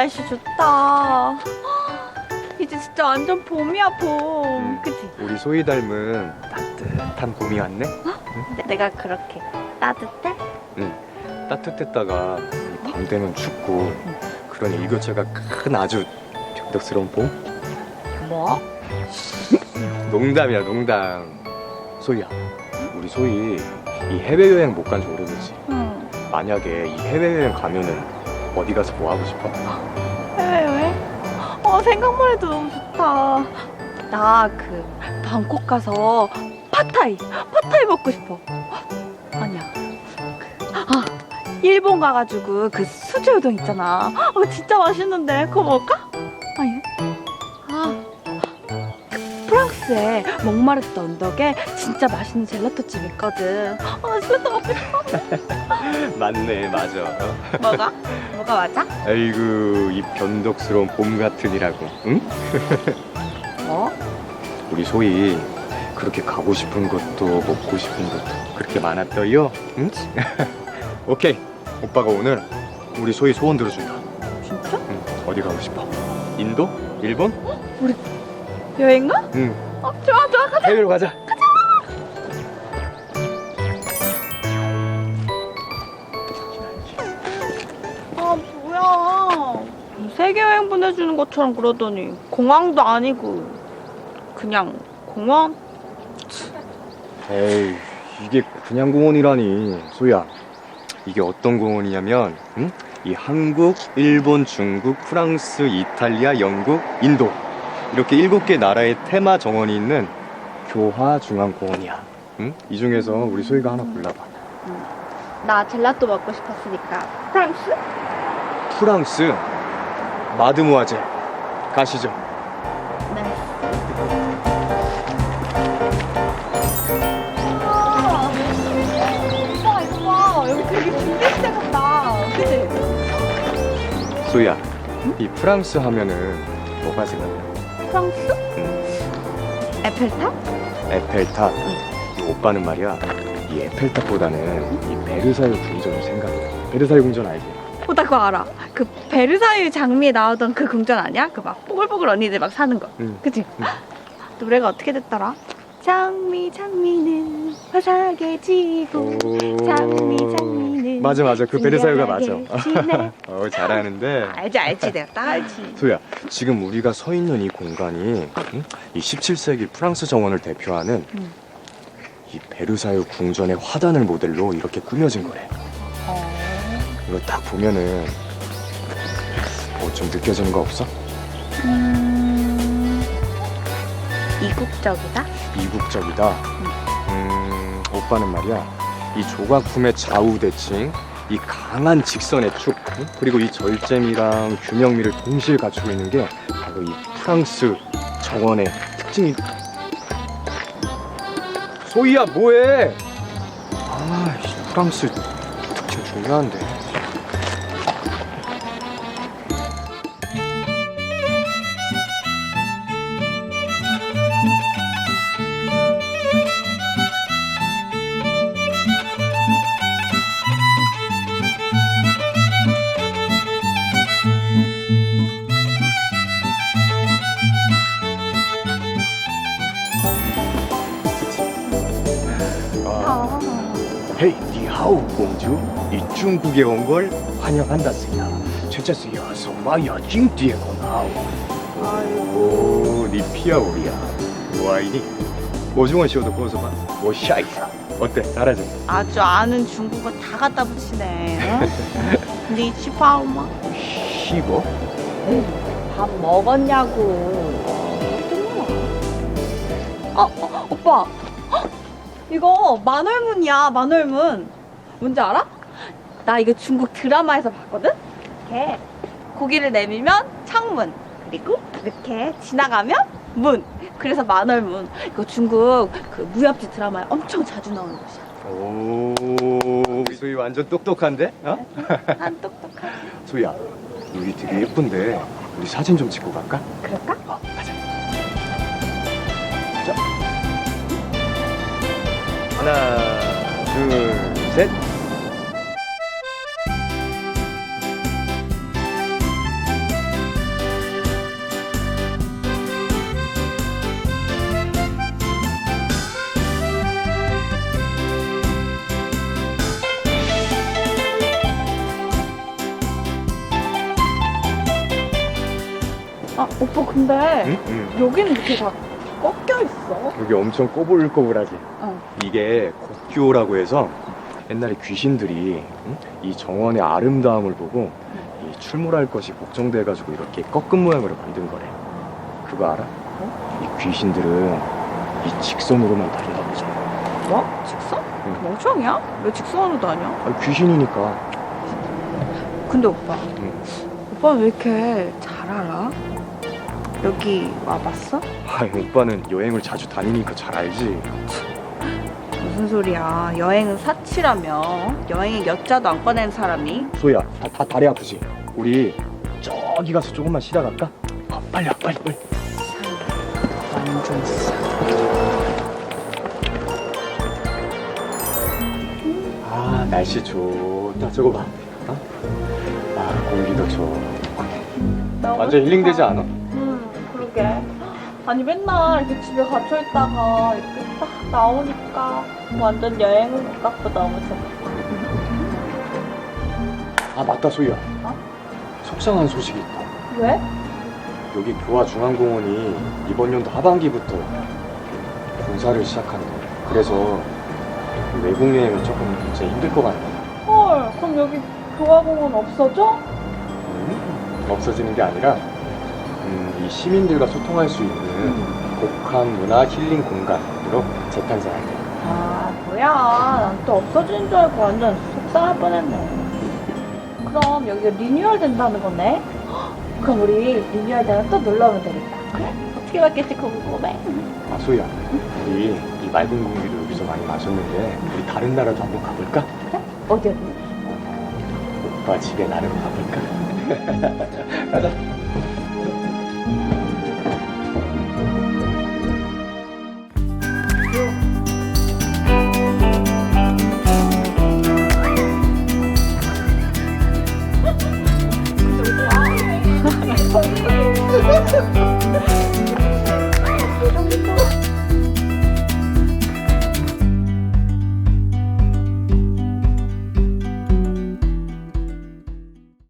날씨 좋다. 이제 진짜 완전 봄이야 봄. 그치? 우리 소희 닮은 따뜻한 봄이 왔네. 내- 내가 그렇게 따뜻해? 따뜻했다가 이밤 되면 춥고 그런 일교차가 큰 아주 변덕스러운 봄. 뭐? 농담이야 농담. 소희야, 우리 소희 이 해외 여행 못 간 지 오래됐지. 응. 만약에 이 해외 여행 가면은 어디 가서 뭐 하고 싶어? 해외여행? 어 생각만 해도 너무 좋다. 나 그 방콕 가서 팟타이 팟타이 먹고 싶어. 아니야. 그, 아 일본 가가지고 그 수제 우동 있잖아. 어 진짜 맛있는데 그거 먹을까? 아니. 아. 그 프랑스에 몽마르트 언덕에 진짜 맛있는 젤라또 집 있거든. 아 젤라또 먹고 싶어. 맞네, 맞아. 뭐가? 뭐가 맞아? 아이고 이 변덕스러운 봄 같으니라고. 응? 뭐? 우리 소희 그렇게 가고 싶은 것도 먹고 싶은 것도 그렇게 많았더요. 응? 오케이. 오빠가 오늘 우리 소희 소원 들어준다. 진짜? 응. 어디 가고 싶어? 인도? 일본? 여행가? 응. 어, 좋아 좋아 가자. 해외로 가자. 세계 여행 보내주는 것처럼 그러더니 공항도 아니고 그냥 공원? 에이 이게 그냥 공원이라니 소희야 이게 어떤 공원이냐면 응? 이 한국, 일본, 중국, 프랑스, 이탈리아, 영국, 인도 이렇게 일곱 개 나라의 테마 정원이 있는 교화 중앙공원이야 응? 이 중에서 우리 소희가 하나 골라봐 나 젤라또 먹고 싶었으니까 프랑스? 프랑스 마드모아제 가시죠 네 아, 오빠 이거 여기 되게 준비시대 같다 그치? 소희야 이 프랑스 하면은 뭐가 생각나? 프랑스? 응. 에펠탑? 에펠탑 이 오빠는 말이야 이 에펠탑보다는 이 베르사유 궁전을 생각해 베르사유 궁전 알지? 어, 나 그거 알아. 그 베르사유 장미에 나오던 그 궁전 아니야? 그 막 뽀글뽀글 언니들 막 사는 거. 응. 그치? 응. 노래가 어떻게 됐더라? 장미 장미는 화사하게 지고 장미 장미는 맞아 맞아 그 베르사유가 맞아. 어 잘하는데 알지 알지 내가 딱 알지. 소야 지금 우리가 서 있는 이 공간이 응? 이 17세기 프랑스 정원을 대표하는 응. 이 베르사유 궁전의 화단을 모델로 이렇게 꾸며진 거래 어. 이거 딱 보면은 뭐 좀 느껴지는 거 없어? 음... 이국적이다? 이국적이다 음 오빠는 말이야 이 조각품의 좌우 대칭 이 강한 직선의 축 응? 그리고 이 절제미랑 균형미를 동시에 갖추고 있는 게 바로 이 프랑스 정원의 특징이 소희야 뭐해 아 이 프랑스 특징 중요한데 헤이 니하오 공주 이 중국에 온 걸 환영한다스야 최자스야 소마야 징디에 고나오 오, 니 피아오리야 와이니 오중원 씨도 고소봐 오 샤이사 어때 잘하지? 아주 아는 중국어 다 갖다 붙이네. 어? 니 치파오마? 시고 밥 먹었냐고. 어, 어, 오빠. 헉, 이거 만월문이야, 만월문. 뭔지 알아? 나 이거 중국 드라마에서 봤거든? 이렇게 고기를 내밀면 창문. 그리고 이렇게 지나가면 문. 그래서 만월문. 이거 중국 그 무협지 드라마에 엄청 자주 나오는 곳이야. 오 소희 완전 똑똑한데? 어? 난 똑똑하지. 소희야 여기 되게 예쁜데 우리 사진 좀 찍고 갈까? 그럴까? 하나, 둘, 셋. 아, 오빠 근데 응? 응. 여기는 이렇게 다 있어. 여기 엄청 꼬불꼬불하지. 어. 이게 곡교라고 해서 옛날에 귀신들이 응? 이 정원의 아름다움을 보고 이 출몰할 것이 걱정돼가지고 이렇게 꺾은 모양으로 만든 거래. 그거 알아? 이 귀신들은 이 직선으로만 다닌다 보자. 뭐? 직선? 응. 멍청이야? 왜 직선으로 다녀? 아, 귀신이니까. 근데 오빠, 응. 오빠 왜 이렇게 잘 알아? 여기 와봤어? 아, 오빠는 여행을 자주 다니니까 잘 알지. 무슨 소리야? 여행은 사치라며. 여행에 여자도 안 꺼낸 사람이. 소희야, 다, 다 다리 아프지? 우리 저기 가서 조금만 쉬다 갈까? 아, 빨리 와, 빨리 빨리. 완전 싸. 아 날씨 좋다 저거 봐 어? 아 공기도 좋아 완전 힐링되지 않아? 응, 그러게. 아니 맨날 이렇게 집에 갇혀 있다가 이렇게 딱 나오니까 완전 여행 온것 같고 너무 좋아. 아 맞다 소희야 어? 속상한 소식이 있다 왜? 여기 교화중앙공원이 이번 연도 하반기부터 공사를 시작한대 그래서 외국 여행은 조금 진짜 힘들 것 같네 헐, 그럼 여기 교화공원 없어져? 음, 없어지는 게 아니라 음, 이 시민들과 소통할 수 있는 곡한 문화 힐링 공간으로 재탄생한대 아, 뭐야. 난 또 없어지는 줄 알고 완전 속상할 뻔했네. 그럼 여기가 리뉴얼 된다는 거네? 헉, 그럼 우리 리뉴얼 되면 또 놀러 오면 되겠다. 그래? 어떻게 바뀔지 궁금해. 아 소희야 우리 이 맑은 공기도 여기서 많이 마셨는데 우리 다른 나라도 한번 가볼까? 어디 어디? 오빠 집에 나름 가볼까? 가자 Woo!